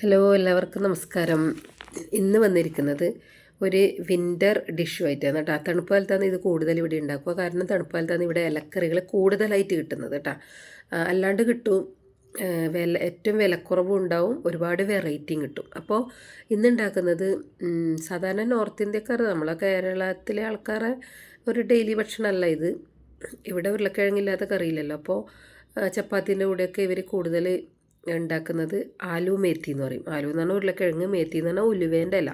Hello എല്ലാവർക്കും നമസ്കാരം. ഇന്ന് വന്നിരിക്കുന്നത് ഒരു വിന്റർ ഡിഷുമായിട്ടാണ് കേട്ടോ. തണുപ്പ് കാലത്താണ് ഇത് കൂടുതൽ ഇവിടെ ഉണ്ടാക്കുക. കാരണം തണുപ്പ് കാലത്താണ് ഇവിടെ ഇലക്കറികൾ കൂടുതലായിട്ട് കിട്ടുന്നത് കേട്ടോ. അല്ലാണ്ട് കിട്ടും. വില ഏറ്റവും വിലക്കുറവും ഉണ്ടാവും. ഒരുപാട് വെറൈറ്റിയും കിട്ടും. അപ്പോൾ ഇന്നുണ്ടാക്കുന്നത് സാധാരണ നോർത്ത് ഇന്ത്യക്കാർ നമ്മളെ കേരളത്തിലെ ആൾക്കാരെ ഒരു ഡെയിലി ഭക്ഷണമല്ല ഇത്. ഇവിടെ ഉരുളക്കിഴങ്ങില്ലാത്ത കറിയില്ലല്ലോ. അപ്പോൾ ചപ്പാത്തിന്റെ കൂടെയൊക്കെ ഇവർ കൂടുതൽ ഉണ്ടാക്കുന്നത് ആലു മേത്തി എന്ന് പറയും. ആലു എന്ന് പറഞ്ഞാൽ ഉരുളക്കിഴങ്ങ് മേത്തി എന്ന് പറഞ്ഞാൽ ഉലുവേന്റെ ഇല.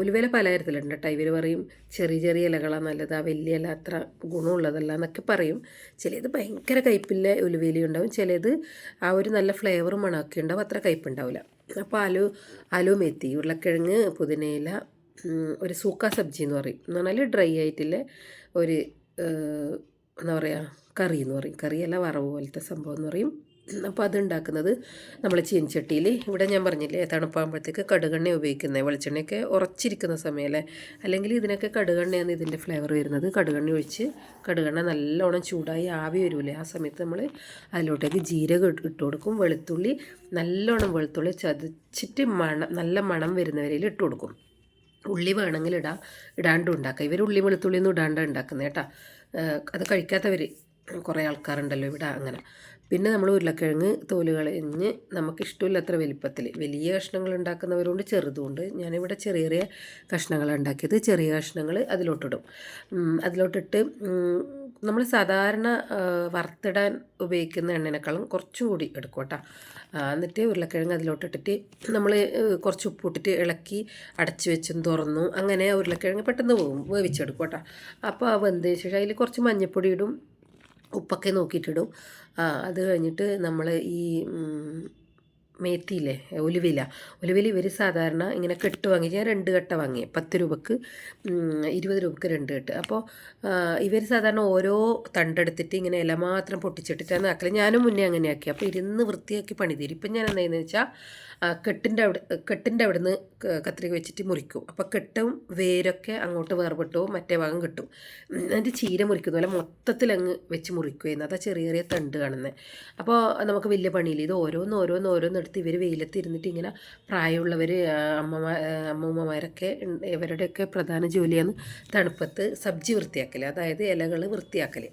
ഉലുവേല പലതരത്തിലുണ്ട് കേട്ടോ ഇവർ പറയും ചെറിയ ചെറിയ ഇലകളാണ് നല്ലത് ആ വലിയ ഇല അത്ര ഗുണമുള്ളതല്ല എന്നൊക്കെ പറയും. ചിലത് ഭയങ്കര കയ്പില്ല ഉലുവേലി ഉണ്ടാവും ചിലത് ആ ഒരു നല്ല ഫ്ലേവറും മണമൊക്കെ ഉണ്ടാവും അത്ര കയ്പുണ്ടാവില്ല അപ്പോൾ ആലു ആലു മേത്തി ഉരുളക്കിഴങ്ങ് പുതിനയില ഒരു സൂക്ക സബ്ജി എന്ന് പറയും. എന്ന് പറഞ്ഞാൽ ഡ്രൈ ആയിട്ടില്ല ഒരു എന്താ പറയുക കറി എന്ന് പറയും. കറിയല്ല വറവ് പോലത്തെ സംഭവം എന്ന് പറയും. അപ്പോൾ അത് ഉണ്ടാക്കുന്നത് നമ്മൾ ചീനച്ചട്ടിയിൽ ഇവിടെ ഞാൻ പറഞ്ഞില്ലേ തണുപ്പാകുമ്പോഴത്തേക്ക് കടുകെണ്ണ ഉപയോഗിക്കുന്നത് വെളിച്ചെണ്ണയൊക്കെ ഉറച്ചിരിക്കുന്ന സമയമല്ലേ അല്ലെങ്കിൽ ഇതിനൊക്കെ കടുകെണ്ണയാണ് ഇതിന്റെ ഫ്ലേവർ വരുന്നത്. കടുകെണ്ണ ഒഴിച്ച് കടുകെണ്ണ നല്ലോണം ചൂടായി ആവി വരൂലേ? ആ സമയത്ത് നമ്മൾ അതിലോട്ടേക്ക് ജീരകം ഇട്ട് കൊടുക്കും. വെളുത്തുള്ളി നല്ലോണം വെളുത്തുള്ളി ചതച്ചിട്ട് മണം നല്ല മണം വരുന്നവരിൽ ഇട്ട് കൊടുക്കും. ഉള്ളി വേണമെങ്കിൽ ഇടാം ഇടാണ്ടും ഉണ്ടാക്കാം. ഇവർ ഉള്ളി വെളുത്തുള്ളി ഒന്നും ഇടാണ്ടാണ് ഉണ്ടാക്കുന്നത് കേട്ടോ അത് കഴിക്കാത്തവർ കുറേ ആൾക്കാരുണ്ടല്ലോ ഇവിടെ അങ്ങനെ. പിന്നെ നമ്മൾ ഉരുളക്കിഴങ്ങ് തോൽ കളഞ്ഞ് നമുക്ക് ഇഷ്ടമില്ലാത്ര വലിപ്പത്തിൽ. വലിയ കഷ്ണങ്ങൾ ഉണ്ടാക്കുന്നവരുണ്ട് ചെറുതുകൊണ്ട് ഞാനിവിടെ ചെറിയ ചെറിയ കഷ്ണങ്ങൾ ഉണ്ടാക്കിയത്. ചെറിയ കഷ്ണങ്ങൾ അതിലോട്ടിടും. അതിലോട്ടിട്ട് നമ്മൾ സാധാരണ വറുത്തിടാൻ ഉപയോഗിക്കുന്ന എണ്ണേനേക്കാളും കുറച്ചും കൂടി എടുക്കും കേട്ടോ. എന്നിട്ട് ഉരുളക്കിഴങ്ങ് അതിലോട്ടിട്ടിട്ട് നമ്മൾ കുറച്ച് ഉപ്പിട്ടിട്ട് ഇളക്കി അടച്ചു വെച്ചും തുറന്നു. അങ്ങനെ ഉരുളക്കിഴങ്ങ് പെട്ടെന്ന് പോകും വേവിച്ചെടുക്കും കേട്ടോ. അപ്പോൾ ആ വെന്തതിന് ശേഷം അതിൽ കുറച്ച് മഞ്ഞൾപ്പൊടി ഇടും. ഉപ്പൊക്കെ നോക്കിയിട്ടിടും. അത് കഴിഞ്ഞിട്ട് നമ്മൾ ഈ മേത്തിയില്ലേ? ഒലുവില ഒലുവില ഇവർ സാധാരണ ഇങ്ങനെ കെട്ട് വാങ്ങി ഞാൻ രണ്ട് കെട്ട വാങ്ങി പത്ത് രൂപക്ക് ഇരുപത് രൂപക്ക് രണ്ട് കെട്ട്. അപ്പോൾ ഇവർ സാധാരണ ഓരോ തണ്ടെടുത്തിട്ട് ഇങ്ങനെ ഇല മാത്രം പൊട്ടിച്ചിട്ടിട്ടാണ് ആക്കൽ. ഞാനും മുന്നേ അങ്ങനെ ആക്കി അപ്പോൾ ഇരുന്ന് വൃത്തിയാക്കി പണി തരും ഇപ്പം ഞാൻ എന്തായെന്ന് വെച്ചാൽ കെട്ടിന്റെ അവിടെ കെട്ടിന്റെ അവിടെ നിന്ന് കത്രിക വെച്ചിട്ട് മുറിക്കും. അപ്പോൾ കെട്ടും വേരൊക്കെ അങ്ങോട്ട് വേർപെട്ടു മറ്റേ ഭാഗം കിട്ടും. അതിന്റെ ചീര മുറിക്കുന്ന പോലെ മൊത്തത്തിൽ അങ്ങ് വെച്ച് മുറിക്കുകയെന്ന് അതാ ചെറിയ ചെറിയ തണ്ട് കാണുന്നത് അപ്പോൾ നമുക്ക് വലിയ പണിയില്ല. ഇത് ഓരോന്ന് ഓരോന്ന് ഓരോന്ന് എടുത്ത് ഇവർ വെയിലത്ത് ഇരുന്നിട്ട് ഇങ്ങനെ പ്രായമുള്ളവർ അമ്മമാ അമ്മൂമ്മമാരൊക്കെ ഇവരുടെയൊക്കെ പ്രധാന ജോലിയാണ് തണുപ്പത്ത് സബ്ജി വൃത്തിയാക്കൽ അതായത് ഇലകൾ വൃത്തിയാക്കൽ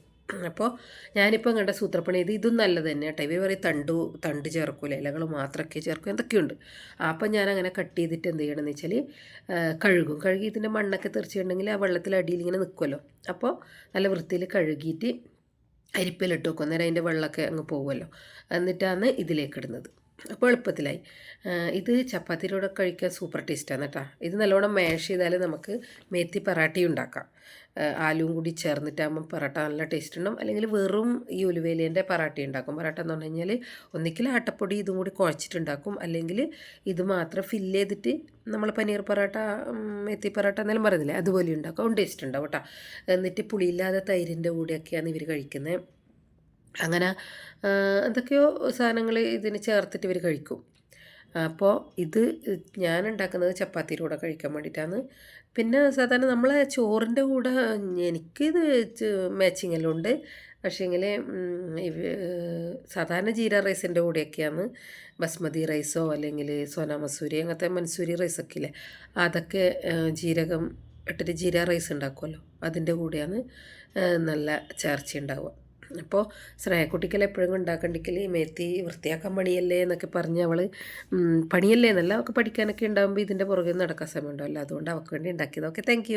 അപ്പോൾ ഞാനിപ്പോൾ കണ്ട സൂത്രപ്പണി ഇത് ഇതും നല്ലത് തന്നെ കേട്ടോ. ഇവർ പറയും തണ്ടു തണ്ട് ചേർക്കൂല ഇലകൾ മാത്രമൊക്കെ ചേർക്കും എന്തൊക്കെയുണ്ട്. അപ്പം ഞാൻ അങ്ങനെ കട്ട് ചെയ്തിട്ട് എന്ത് ചെയ്യണമെന്ന് വെച്ചാൽ കഴുകും. കഴുകി ഇതിന്റെ മണ്ണൊക്കെ തെറിച്ചിട്ടുണ്ടെങ്കിൽ ആ വെള്ളത്തിൽ അടിയിൽ ഇങ്ങനെ നിൽക്കുമല്ലോ അപ്പോൾ നല്ല വൃത്തിയിൽ കഴുകിയിട്ട് അരിപ്പിലിട്ട് വെക്കും. അന്നേരം അതിന്റെ വെള്ളമൊക്കെ അങ്ങ് പോകുമല്ലോ എന്നിട്ടാണ് ഇതിലേക്ക് ഇടുന്നത്. അപ്പോൾ എളുപ്പത്തിലായി. ഇത് ചപ്പാത്തിയിലൂടെ കഴിക്കാൻ സൂപ്പർ ടേസ്റ്റാണ് കേട്ടോ ഇത് നല്ലോണം മാഷ് ചെയ്താൽ നമുക്ക് മേത്തി പറാട്ടി ഉണ്ടാക്കാം. ആലുവും കൂടി ചേർന്നിട്ടാകുമ്പോൾ പൊറോട്ട നല്ല ടേസ്റ്റ് ഉണ്ടാവും. അല്ലെങ്കിൽ വെറും ഈ ഉലുവേലേന്റെ പറാട്ടി ഉണ്ടാക്കും. പൊറോട്ട എന്ന് പറഞ്ഞു കഴിഞ്ഞാൽ ഒന്നിക്കിൽ ആട്ടപ്പൊടി ഇതും കൂടി കുഴച്ചിട്ടുണ്ടാക്കും. അല്ലെങ്കിൽ ഇത് മാത്രം ഫില്ല് ചെയ്തിട്ട് നമ്മൾ പനീർ പൊറോട്ട മെത്തി പൊറോട്ട എന്നാലും പറയുന്നില്ലേ? അതുപോലെ ഉണ്ടാക്കും. ടേസ്റ്റ് ഉണ്ടാവും കേട്ടോ എന്നിട്ട് പുളിയില്ലാതെ തൈരിന്റെ കൂടെയൊക്കെയാണ് ഇവർ കഴിക്കുന്നത് അങ്ങനെ എന്തൊക്കെയോ സാധനങ്ങൾ ഇതിന് ചേർത്തിട്ട് ഇവർ കഴിക്കും. അപ്പോൾ ഇത് ഞാൻ ഉണ്ടാക്കുന്നത് ചപ്പാത്തിയുടെ കൂടെ കഴിക്കാൻ വേണ്ടിയിട്ടാണ്. പിന്നെ സാധാരണ നമ്മളെ ചോറിന്റെ കൂടെ എനിക്കിത് മാച്ചിങ് എല്ലാം ഉണ്ട് പക്ഷേങ്കിൽ സാധാരണ ജീര റൈസിന്റെ കൂടെയൊക്കെയാണ്. ബസ്മതി റൈസോ അല്ലെങ്കിൽ സോന മസൂരി അങ്ങനത്തെ മൻസൂരി റൈസൊക്കെ ഇല്ലേ? അതൊക്കെ ജീരകം ഇട്ടിട്ട് ജീര റൈസ് ഉണ്ടാക്കുമല്ലോ. അതിന്റെ കൂടെയാണ് നല്ല ചേർച്ച ഉണ്ടാവുക അപ്പോൾ ശ്രേയക്കുട്ടിക്കൽ എപ്പോഴും ഉണ്ടാക്കണ്ടെങ്കിൽ മേത്തി വൃത്തിയാക്കാൻ പണിയല്ലേ എന്നൊക്കെ പറഞ്ഞ് അവൾ പണിയല്ലേ എന്നല്ല അവൾക്ക് പഠിക്കാനൊക്കെ ഉണ്ടാകുമ്പോൾ ഇതിന്റെ പുറകെ നടക്കാൻ സമയം ഉണ്ടാവില്ല അതുകൊണ്ട് അവൾക്ക് വേണ്ടി ഉണ്ടാക്കിയത്. Okay thank